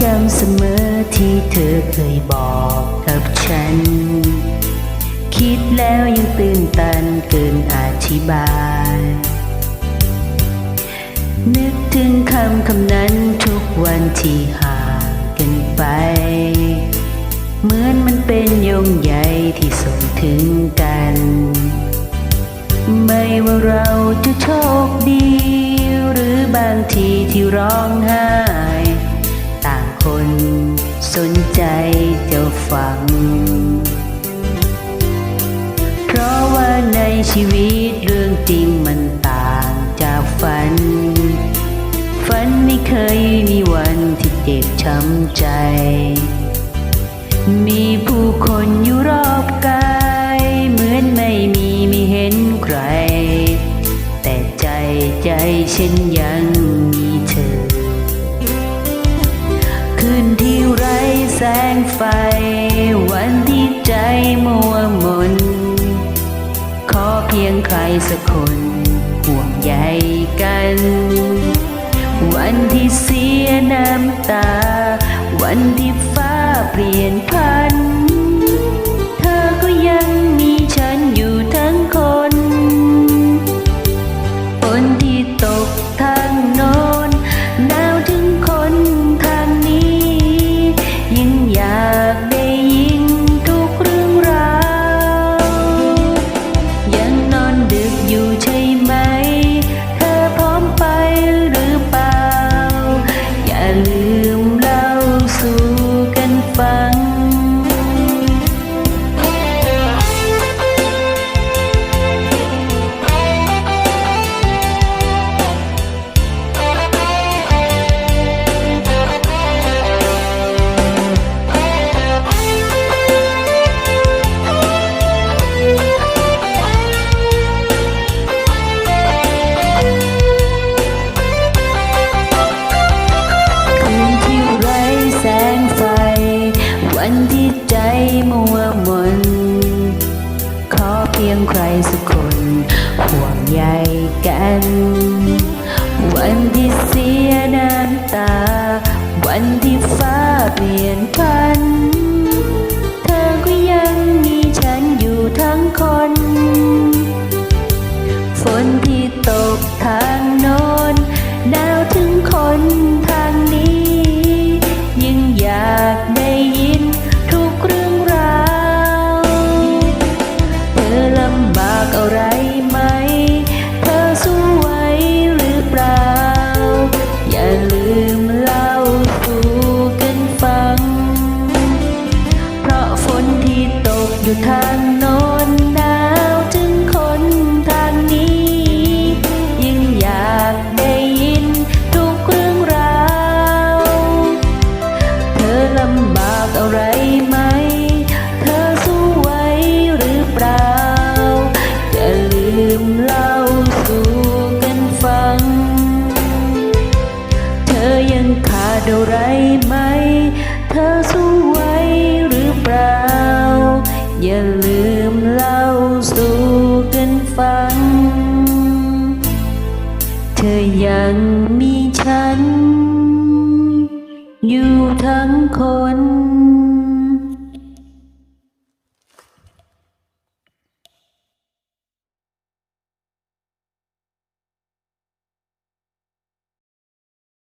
จำเสมอที่เธอเคยบอกกับฉัน คิดแล้วยังตื่นตันเกินอธิบาย นึกถึงคำคำนั้นทุกวันที่ห่างกันไป เหมือนมันเป็นยงใยที่ส่งถึงกัน ไม่ว่าเราจะโชคดี หรือบางทีที่ร้องไห้ ชีวิตเรื่องจริงมันต่างจากฝัน ฝันไม่เคยมีวันที่เจ็บช้ำใจ มีผู้คนอยู่รอบกายเหมือนไม่มีไม่เห็นใคร แต่ใจใจฉันยังมีเธอ คืนที่ไร้แสงไฟ สักคนห่วงใยกัน วันที่เสียน้ำตา วันที่ฟ้าเปลี่ยนพัน ที่เสียน้ำตา วันที่ฟ้าเปลี่ยนไป อย่าลืมเล่าสู่กันฟัง เธอยังมีฉัน อยู่ทั้งคน